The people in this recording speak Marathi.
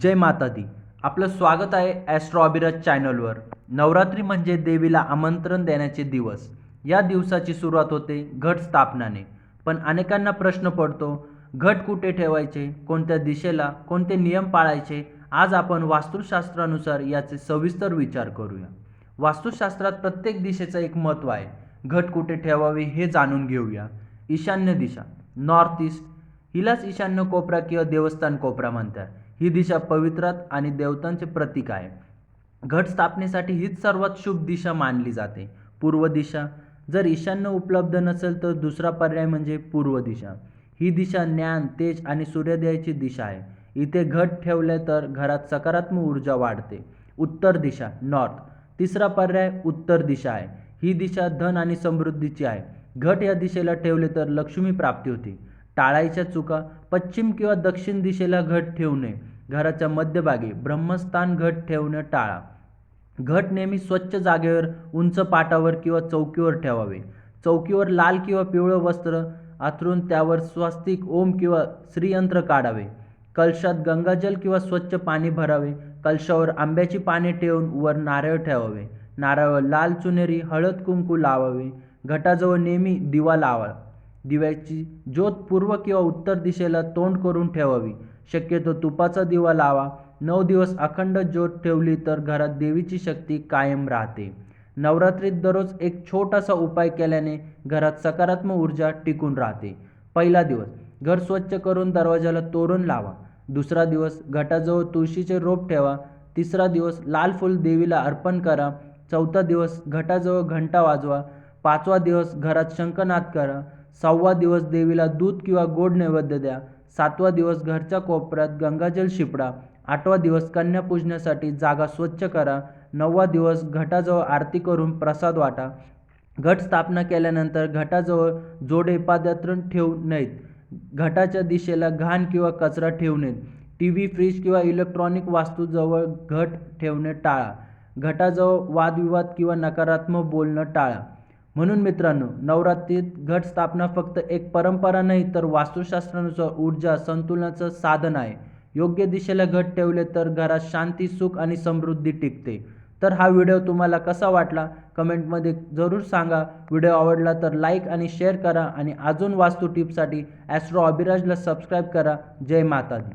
जय माता दी आपलं स्वागत आहे ॲस्ट्रॉबिरज चॅनलवर नवरात्री म्हणजे देवीला आमंत्रण देण्याचे दिवस. या दिवसाची सुरुवात होते घट स्थापनाने. पण अनेकांना प्रश्न पडतो घट कुठे ठेवायचे कोणत्या दिशेला कोणते नियम पाळायचे? आज आपण वास्तुशास्त्रानुसार याचे सविस्तर विचार करूया. वास्तुशास्त्रात प्रत्येक दिशेचं एक महत्त्व आहे. घट कुठे ठेवावी हे जाणून घेऊया. ईशान्य दिशा. North east. हिलाच ईशान्य कोपरा किंवा देवस्थान कोपरा म्हणतात. ही दिशा पवित्रात आणि देवतांचे प्रतीक आहे. घट स्थापनेसाठी हीच सर्वात शुभ दिशा मानली जाते. पूर्व दिशा जर ईशान्य उपलब्ध नसेल तर दुसरा पर्याय म्हणजे पूर्व दिशा. ही दिशा ज्ञान तेज आणि सूर्योदयाची दिशा आहे. इथे घट ठेवले तर घरात सकारात्मक ऊर्जा वाढते. उत्तर दिशा नॉर्थ. तिसरा पर्याय उत्तर दिशा आहे. ही दिशा धन आणि समृद्धीची आहे. घट या दिशेला ठेवले तर लक्ष्मी प्राप्ती होते. टाळायच्या चुका पश्चिम किंवा दक्षिण दिशेला घट ठेवू नये. घराच्या मध्यभागी ब्रह्मस्थान घट ठेवणं टाळा. घट नेहमी स्वच्छ जागेवर उंच पाटावर किंवा चौकीवर ठेवावे. चौकीवर लाल किंवा पिवळं वस्त्र आथरून त्यावर स्वस्तिक ओम किंवा श्रीयंत्र काढावे. कलशात गंगाजल किंवा स्वच्छ पाणी भरावे. कलशावर आंब्याची पाने ठेवून वर नारळ ठेवावे. नारळावर लाल चुनेरी हळद कुंकू लावावे. घटाजवळ नेहमी दिवा लावा. दिव्याची ज्योत पूर्व किंवा उत्तर दिशेला तोंड करून ठेवावी. शक्यतो तुपाचा दिवा लावा. नऊ दिवस अखंड ज्योत ठेवली तर घरात देवीची शक्ती कायम राहते. नवरात्रीत दररोज एक छोटासा उपाय केल्याने घरात सकारात्मक ऊर्जा टिकून राहते. पहिला दिवस घर स्वच्छ करून दरवाजाला तोरण लावा. दुसरा दिवस घटाजवळ तुळशीचे रोप ठेवा. तिसरा दिवस लाल फूल देवीला अर्पण करा. चौथा दिवस घटाजवळ घंटा वाजवा. पाचवा दिवस घरात शंखनाद करा. सहावा दिवस देवीला दूध किंवा गोड नैवेद्य द्या. सातवा दिवस घरच्या कोपऱ्यात गंगाजल शिपडा. आठवा दिवस कन्या पूजण्यासाठी जागा स्वच्छ करा. नववा दिवस घटाजवळ आरती करून प्रसाद वाटा. घट स्थापना केल्यानंतर घटाजवळ जोडे पादयात्रण ठेवू नयेत. घटाच्या दिशेला घाण किंवा कचरा ठेवू नयेत. टी व्ही फ्रीज किंवा इलेक्ट्रॉनिक वास्तूजवळ घट ठेवणे टाळा. घटाजवळ वादविवाद किंवा नकारात्मक बोलणं टाळा. म्हणून मित्रांनो नवरात्रीत घट स्थापना फक्त एक परंपरा नाही तर वास्तुशास्त्रानुसार ऊर्जा संतुलनाचं साधन आहे. योग्य दिशेला घट ठेवले तर घरात शांती सुख आणि समृद्धी टिकते. तर हा व्हिडिओ तुम्हाला कसा वाटला? कमेंटमध्ये जरूर सांगा. व्हिडिओ आवडला तर लाईक आणि शेअर करा आणि अजून वास्तू टिपसाठी ॲस्ट्रो अभिराजला सबस्क्राईब करा. जय माता दी.